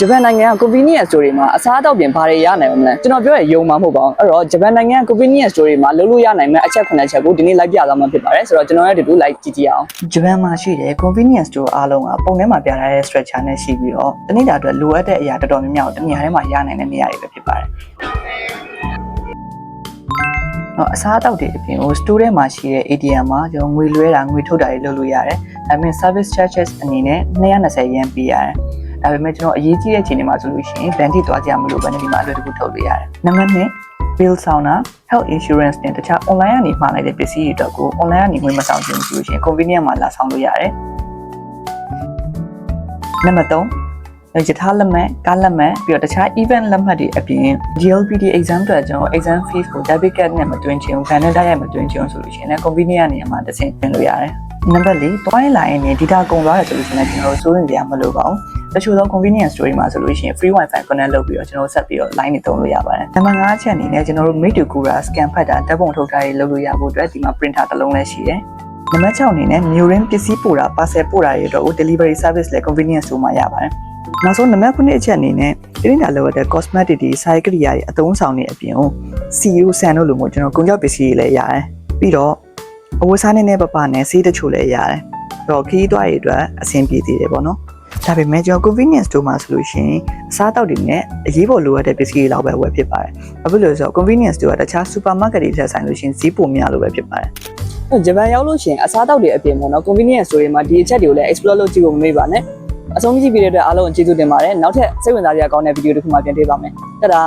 ဂျပန်နိုင်ငံက convenience store တွေမှာအစားအသောက်ပြင်ဘာတွေရနိုင်မလဲကျွန်တော်ပြောရယုံမှာမဟုတ်ပါဘူးအဲ့တော့ဂျပန်နိုင်ငံက convenience store တွေမှာလုပ်လို့ရနိုင်မယ့်အချက်9ချက်ကိုဒီနေ့လိုက်ပြသွားမှာဖြစ်ပါတယ်ဆိုတော့ကျွန်တော်ရဲ့ဒီလိုလိုက်ကြည့်ကြည့်အောင်ဂျပန်မှာရှိတဲ့ convenience store အားလုံးကပုံထဲမှာပြထားတဲ့ structure နဲ့ရှိပြီးတော့တနေ့တာအတွက်လိုအပ်တဲ့အရာတော်တော်များများကိုတနေရာထဲမှာရနိုင်တဲ့နေရာတွေပဲဖြစ်ပါတယ်။တော့အစားအသောက်တွေအပြင်ဟို store ထဲမှာရှိတဲ့ ATM မှာကျွန်တော်ငွေလွှဲတာငွေထုတ်တာတွေလုပ်လို့ရတယ်။ဒါပေမဲ့ service charges အနေနဲ့220 yen ပေးရတယ်။ ဒါပေမဲ့ကျွန်တော်အရေးကြီးတဲ့အချိန်တွေမှာဆိုလို့ရှိရင် bank ထိသွားကြမလို့ပဲဒီမှာအလွယ်တကူထုတ်လို့ရတယ်။နံပါတ်2 bill ဆောင်တာ health insurance နဲ့တခြား online ကနေမှာလိုက်တဲ့ပစ္စည်းတွေအတွက်ကို online ကနေငွေမဆောင်ချင်ဘူးဆိုလို့ရှိရင် convenience မှာလာဆောင်လို့ရတယ်။နံပါတ်3 ရထားလက်မှတ်ကားလက်မှတ်ပြီးတော့တခြား event လက်မှတ်တွေအပြင် GLPD exam အတွက်ကျွန်တော် exam fees ကို debit card နဲ့မတွင်းချင်ဘူး bank နဲ့တိုက်ရိုက်မတွင်းချင်ဘူးဆိုလို့ရှိရင်လည်း convenience ကနေမှတစ်ဆင့်ပြင်လို့ရတယ်နံပါတ်4တွိုင်းလိုင်းနဲ့ data ကုန်သွားတယ်ဆိုလို့ရှိရင်လည်းကျွန်တော်တို့စိုးရင်ကြမလို့ပါဘူးတချို့သော convenience store တွေမှာဆိုလို့ရှိရင် free wifi connect လုပ်ပြီးတော့ကျွန်တော်တို့ဆက်ပြီးတော့ line တွေသုံးလို့ရပါတယ်နံပါတ်5အချက်အနေနဲ့ကျွန်တော်တို့ made to cura scan ဖတ်တာဓာတ်ပုံထုတ်တာတွေလုပ်လို့ရဖို့အတွက်ဒီမှာ printer တစ်လုံးလည်းရှိတယ် နံပါတ်6အနေနဲ့ new ring ပစ္စည်းပို့တာ parcel ပို့တာတွေတော့ delivery service လည်း convenience store မှာရပါတယ်နောက်ဆုံးနံပါတ်9အချက်အနေနဲ့ဒီနေ့လာလို့တဲ့ cosmetic တွေ site ကိရိယာတွေအသုံးဆောင်တွေအပြင်ကို CEO ဆန်တို့လိုမျိုးကျွန်တော်ကုန်ကြောက်ပစ္စည်းတွေလည်းရတယ်ပြီးတော့အဝတ်စားနည်းနည်းပပနဲ့ဆေးတချို့လည်းရတယ်အဲ့တော့ခရီးသွားရေးအတွက်အဆင်ပြေသေးတယ်ပေါ့နော်ဒါပေမဲ့ကျွန်တော် convenience store မှာဆိုလို့ရှိရင်အစားအသောက်တွေနဲ့အရေးပေါ်လိုအပ်တဲ့ပစ္စည်းတွေလောက်ပဲဝယ်ဖြစ်ပါတယ်။ဘာဖြစ်လို့လဲဆိုတော့ convenience store ကတခြား supermarket တွေထက်ဆိုင်လို့ရှိရင်ဈေးပိုများလို့ပဲဖြစ်ပါတယ်အဲ့ ဂျပန်ရောက်လို့ရှိရင်အစားအသောက်တွေအပြင်ပေါ့နော် convenience store တွေမှာဒီအချက်တွေကိုလည်း explore လုပ်ကြည့်ဖို့မမေ့ပါနဲ့အဆုံးကြည့်ပြီးတဲ့အတွက်အားလုံးကျေးဇူးတင်ပါတယ်နောက်ထပ်စိတ်ဝင်စားစရာကောင်းတဲ့ဗီဒီယိုတစ်ခုမှပြန်တွေ့ပါမယ်တဒါ